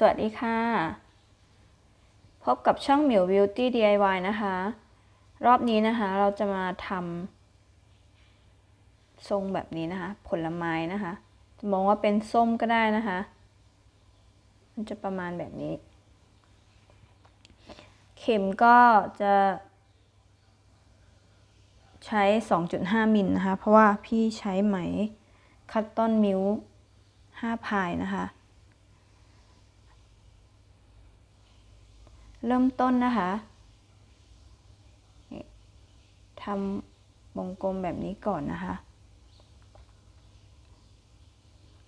สวัสดีค่ะ พบกับช่องหมิว Beauty DIY นะคะ รอบนี้นะคะเราจะมาทำทรงแบบนี้นะคะ ผลไม้นะคะ จะมองว่าเป็นส้มก็ได้นะคะ มันจะประมาณแบบนี้ เข็มก็จะใช้ 2.5 มิลนะคะ เพราะว่าพี่ใช้ไหมคัตตอนมิล5พายนะคะ เริ่มต้นนะคะทำวงกลมแบบนี้ก่อนนะคะ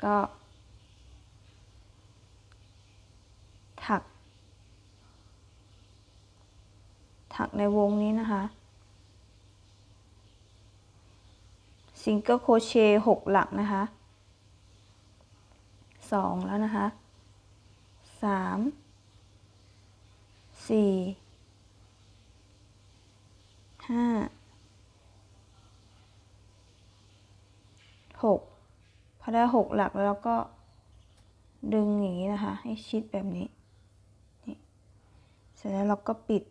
ก็ ถัก ถักในวงนี้นะคะซิงเกิลโคเชต์หกหลักนะคะสองแล้วนะคะสาม สี่ห้าหกพอได้หกหลักแล้วก็ดึงอย่างนี้นะคะ ให้ชิดแบบนี้นี่เสร็จแล้วเราก็ปิด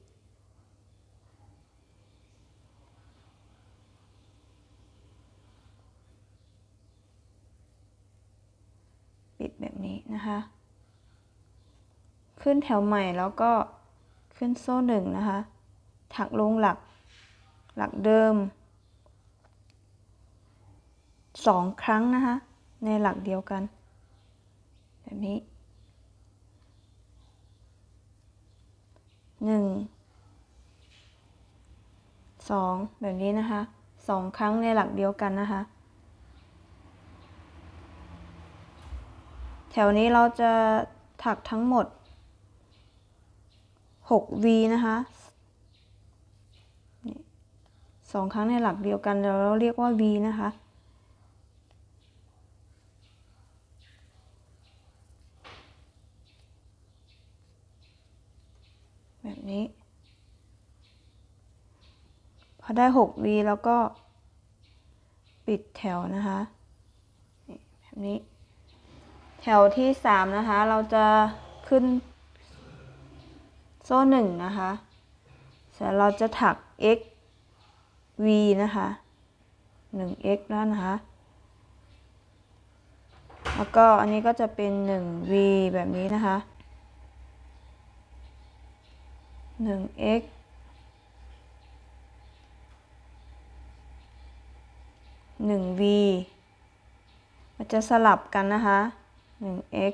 ปิดแบบนี้นะคะ ขึ้นแถวใหม่แล้วก็ ขึ้นโซ่หนึ่งนะคะ ถักลงหลักหลักเดิมสองครั้งนะคะ ในหลักเดียวกัน แบบนี้หนึ่งสองแบบนี้นะคะสองครั้งในหลักเดียวกันนะคะ แถวนี้เราจะถักทั้งหมด 6V นะคะสองครั้งในหลักเดียวกันเราเรียกว่า V นะคะ แบบนี้ พอได้ 6V แล้วก็ปิดแถวนะคะแบบนี้ แถวที่สามนะคะ เราจะขึ้น โซ่หนึ่งนะคะเสร็จเราจะถัก x v นะคะหนึ่ง x แล้วนะคะ แล้วก็อันนี้ก็จะเป็นหนึ่ง v แบบนี้นะคะหนึ่ง x หนึ่ง v มันจะสลับกันนะคะหนึ่ง x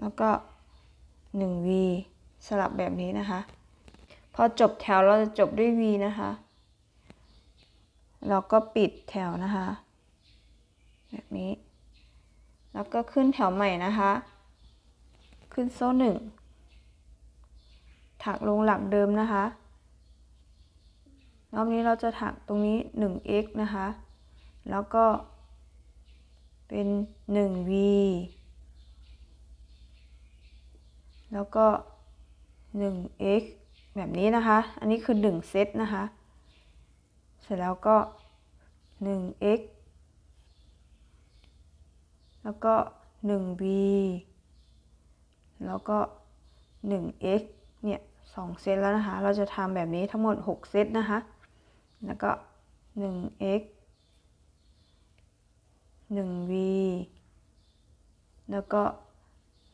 แล้วก็ 1v สลับแบบนี้นะคะ พอจบแถวเราจะจบด้วย v นะคะ เราก็ปิดแถวนะคะ แบบนี้ แล้วก็ขึ้นแถวใหม่นะคะ ขึ้นโซ่หนึ่งถักลงหลักเดิมนะคะรอบนี้เราจะถักตรงนี้ 1x นะคะ แล้วก็เป็น 1v แล้วก็ 1x แบบนี้นะคะ อันนี้คือ 1 เซตนะคะ เสร็จแล้วก็ 1x แล้วก็ 1v แล้วก็ 1x เนี่ย2เซตแล้วนะคะ เราจะทำแบบนี้ทั้งหมด 6 เซตนะคะ แล้วก็ 1x 1v แล้วก็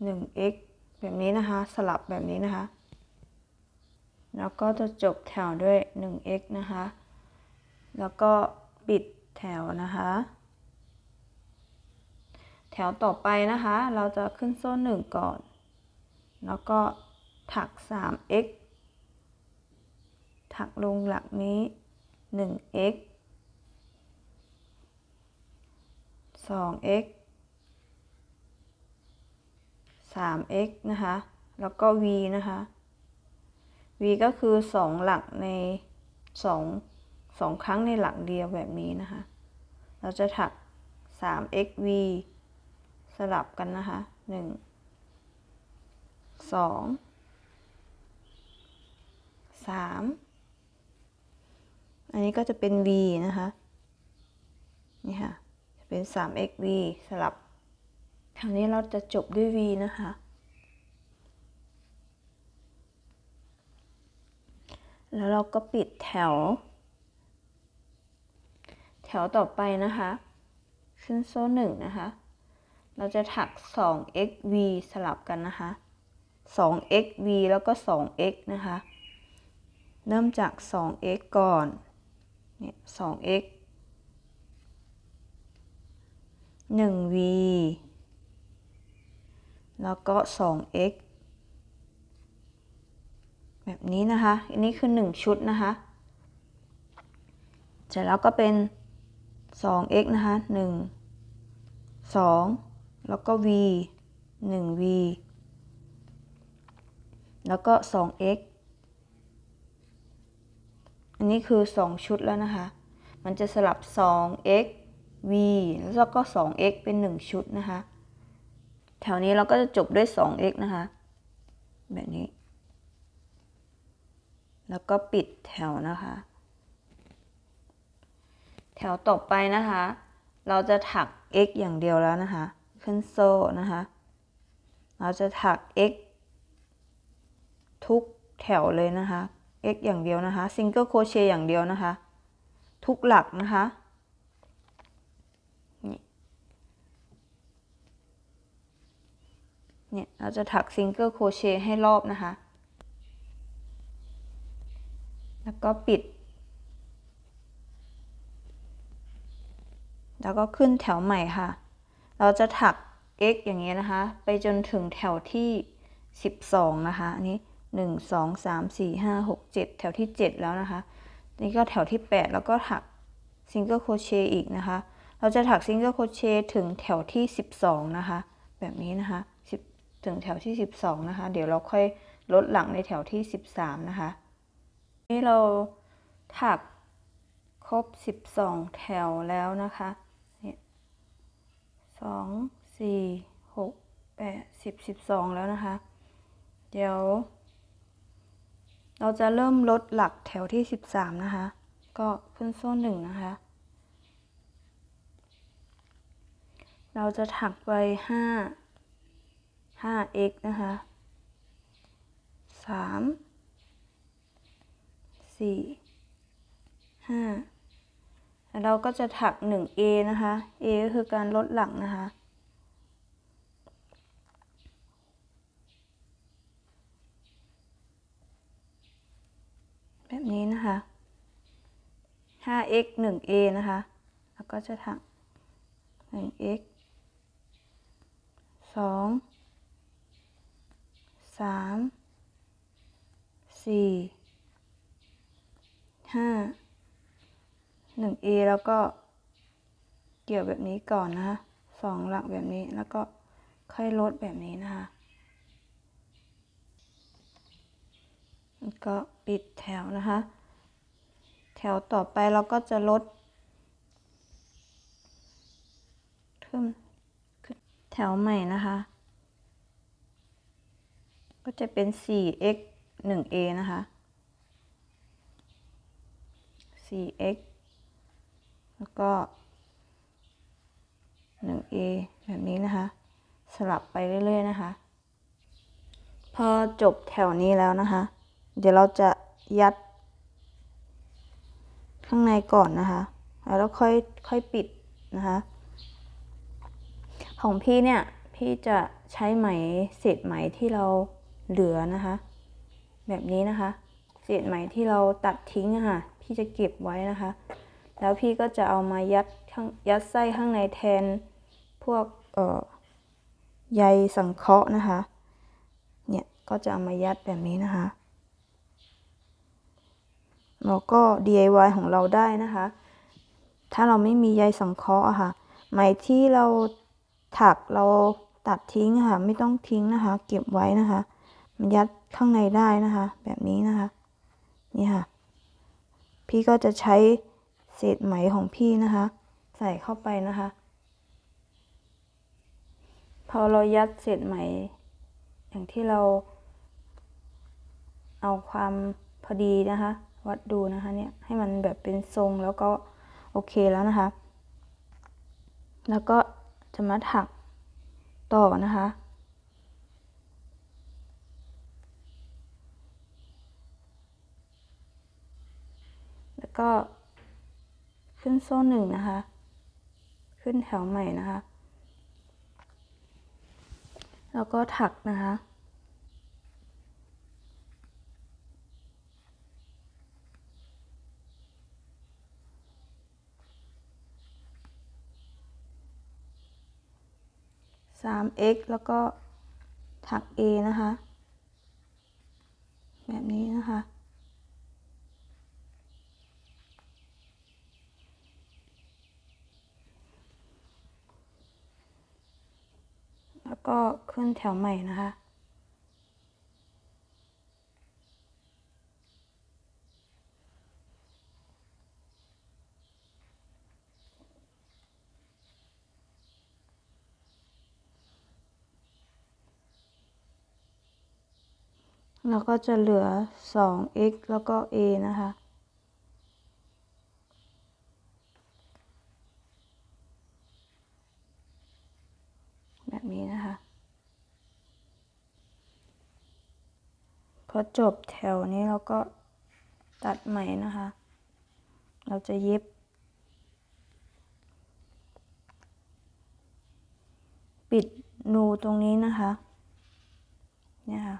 1x แบบนี้นะคะ สลับแบบนี้นะคะ แล้วก็จะจบแถวด้วย 1x นะคะ แล้วก็ปิดแถวนะคะ แถวต่อไปนะคะ เราจะขึ้นโซ่1ก่อน แล้วก็ถัก 3x ถักลงหลักนี้ 1x 2x 3x นะคะ แล้วก็ v นะคะ v ก็คือ 2 หลักใน 2 2 ครั้งในหลักเดียวแบบนี้นะคะ เราจะถัก 3xv สลับกันนะคะ 1 2 3 อันนี้ก็จะเป็น v นะคะ นี่ค่ะ จะเป็น 3xv สลับ คราวนี้เราจะจบด้วย V นะคะ แล้วเราก็ปิดแถว แถวต่อไปนะคะ ขึ้นโซ่หนึ่งนะคะ เราจะถัก 2xv สลับกันนะคะ 2xv แล้วก็ 2x นะคะ เริ่มจาก 2x ก่อน เนี่ย 2x 1v แล้วก็ 2x แบบนี้นะคะ อันนี้คือ 1 ชุดนะคะเสร็จแล้วก็เป็น 2x นะคะ 1 2 แล้วก็ v 1v แล้วก็ 2x อันนี้คือ 2 ชุดแล้วนะคะ มันจะสลับ 2x v แล้วก็ 2x เป็น 1 ชุดนะคะ แถวนี้เราก็จะจบด้วย 2x นะคะ แบบนี้ แล้วก็ปิดแถวนะคะ แถวต่อไปนะคะ เราจะถัก x อย่างเดียวแล้วนะคะ ขึ้นโซ่นะคะ เราจะถัก x ทุกแถวเลยนะคะ x อย่างเดียวนะคะ ซิงเกิลโคเชต์อย่างเดียวนะคะ ทุกหลักนะคะ เนี่ยเราจะถักซิงเกิลโครเชต์ให้รอบนะคะ แล้วก็ปิด แล้วก็ขึ้นแถวใหม่ค่ะ เราจะถัก x อย่างเงี้ยนะคะ ไปจนถึงแถวที่ 12 นะคะ อันนี้ 1 2 3 4 5 6 7 แถวที่ 7 แล้วนะคะ นี่ก็แถวที่ 8 แล้วก็ถักซิงเกิลโครเชต์อีกนะคะ เราจะถักซิงเกิลโครเชต์ถึงแถวที่ 12 นะคะ แบบนี้นะคะ ถึงแถวที่ 12 นะคะ เดี๋ยวเราค่อยลดหลังในแถวที่ 13 นะคะ นี่เราถักครบ 12 แถวแล้วนะคะเนี่ยสองสี่หกแปดสิบสิบสองแล้วนะคะ เดี๋ยว เราจะเริ่มลดหลักแถวที่13นะคะ ก็ขึ้นโซ่หนึ่งนะคะ เราจะถักไป5 5x นะคะ 3 4 5 แล้วเราก็จะถัก 1a นะคะ a ก็คือการลดหลังนะคะ แบบนี้นะคะ 5x 1a นะคะ แล้วก็จะถัก 1x 2 3 4 5 1a แล้วก็เกี่ยวแบบนี้ก่อนนะคะสองหลักแบบนี้แล้วก็ค่อยลดแบบนี้นะคะแล้วก็ปิดแถวนะคะ แถวต่อไปเราก็จะลดขึ้นแถวใหม่นะคะ ก็จะเป็น 4x 1a นะคะ 4x แล้วก็ 1a แบบนี้นะคะ สลับไปเรื่อยๆนะคะ พอจบแถวนี้แล้วนะคะ เดี๋ยวเราจะยัด ข้างในก่อนนะคะ แล้วค่อยค่อยปิดนะคะ ของพี่เนี่ย พี่จะใช้ไหมเศษไหมที่เรา เหลือนะคะ แบบนี้นะคะ เศษไหมที่เราตัดทิ้งอะค่ะ พี่จะเก็บไว้นะคะ แล้วพี่ก็จะเอามายัดข้างยัดไส้ข้างในแทนพวกเอ่อใยสังเคราะห์นะคะ เนี่ยก็จะเอามายัดแบบนี้นะคะ เราก็ DIY ของเราได้นะคะ ถ้าเราไม่มีใยสังเคราะห์อะค่ะ ไหมที่เราถักเราตัดทิ้งค่ะ ไม่ต้องทิ้งนะคะ เก็บไว้นะคะ ยัดข้างในได้นะคะ แบบนี้นะคะ นี่ค่ะ พี่ก็จะใช้เศษไหมของพี่นะคะ ใส่เข้าไปนะคะ พอเรายัดเศษไหม อย่างที่เรา เอาความพอดีนะคะ วัดดูนะคะเนี่ยให้มันแบบเป็นทรงแล้วก็โอเคแล้วนะคะ แล้วก็จะมาถักต่อนะคะ แล้วก็ ขึ้นโซ่หนึ่งนะคะ ขึ้นแถวใหม่นะคะ แล้วก็ถักนะคะ 3x แล้วก็ถัก a นะคะ แบบนี้นะคะ แล้วก็ขึ้นแถวใหม่นะคะ แล้วก็จะเหลือ 2x แล้วก็ a นะคะ แบบนี้นะคะ พอจบแถวนี้เราก็ตัดไหมนะคะ เราจะเย็บ ปิดรูตรงนี้นะคะ เนี่ยค่ะ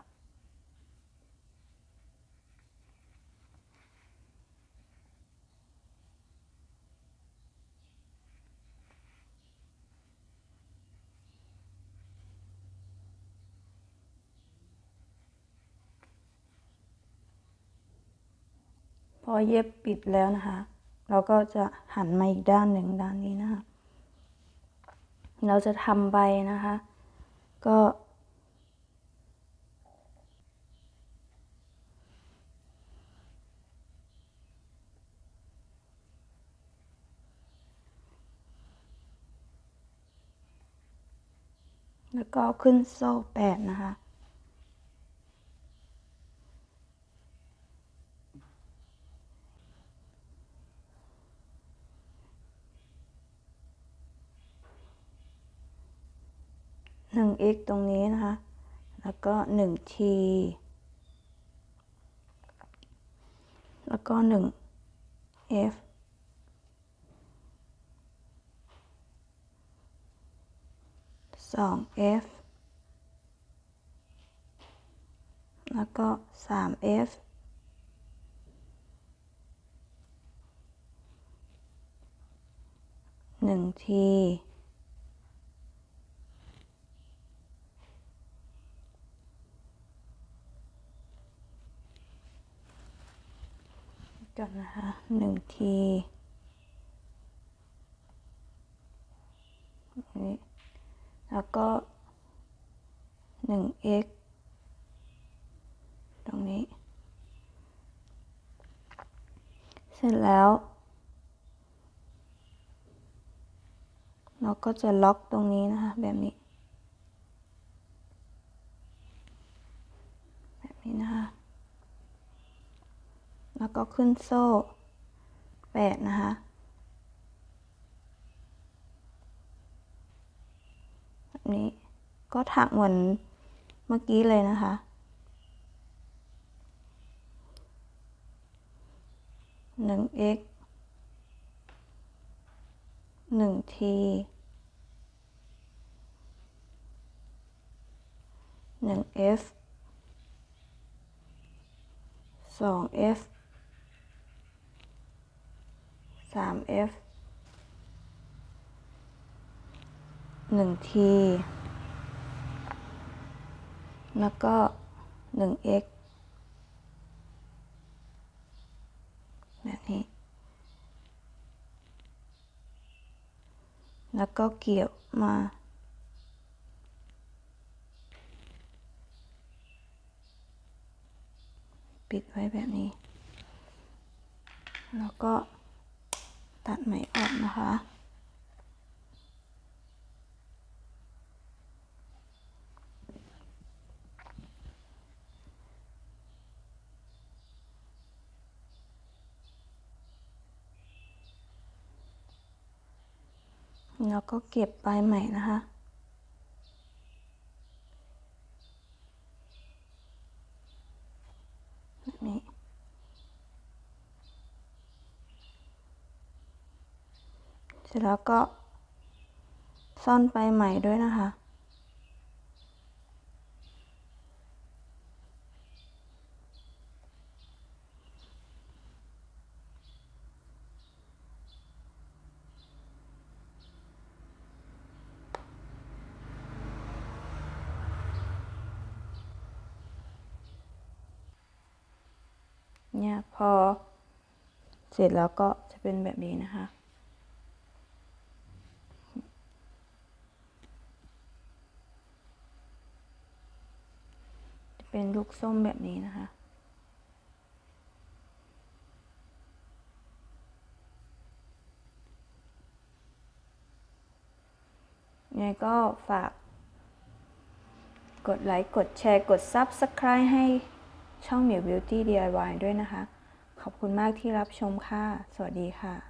อเย็บปิดแล้วนะคะ เราก็จะหันมาอีกด้านหนึ่งด้านนี้นะคะ เราจะทำใบนะคะ ก็แล้วก็ขึ้นโซ่แปดนะคะ x ตรงนี้นะคะ แล้วก็หนึ่ง t แล้วก็หนึ่ง f สอง f แล้วก็สาม f หนึ่ง t ก่อนนะคะหนึ่งทีนี่แล้วก็หนึ่ง x ตรงนี้ เสร็จแล้ว เราก็จะล็อกตรงนี้นะคะ แบบนี้ แบบนี้นะคะ แล้วก็ขึ้นโซ่แปดนะคะ แบบนี้ก็ถักเหมือนเมื่อกี้เลยนะคะ หนึ่ง x หนึ่ง t หนึ่ง f สอง f สาม f หนึ่ง t แล้วก็หนึ่ง x แบบนี้ แล้วก็เกี่ยวมาปิดไว้แบบนี้ แล้วก็ ตัดไหมออกนะคะแล้วก็เก็บปลายไหมนะคะ เสร็จแล้วก็ซ่อนไปใหม่ด้วยนะคะ เนี่ยพอเสร็จแล้วก็จะเป็นแบบนี้นะคะ เป็นลูกส้มแบบนี้นะคะยังไงก็ฝาก กดไลค์ กดแชร์ กด Subscribe ให้ช่องเหมียว Beauty DIY ด้วยนะคะ ขอบคุณมากที่รับชมค่ะ สวัสดีค่ะ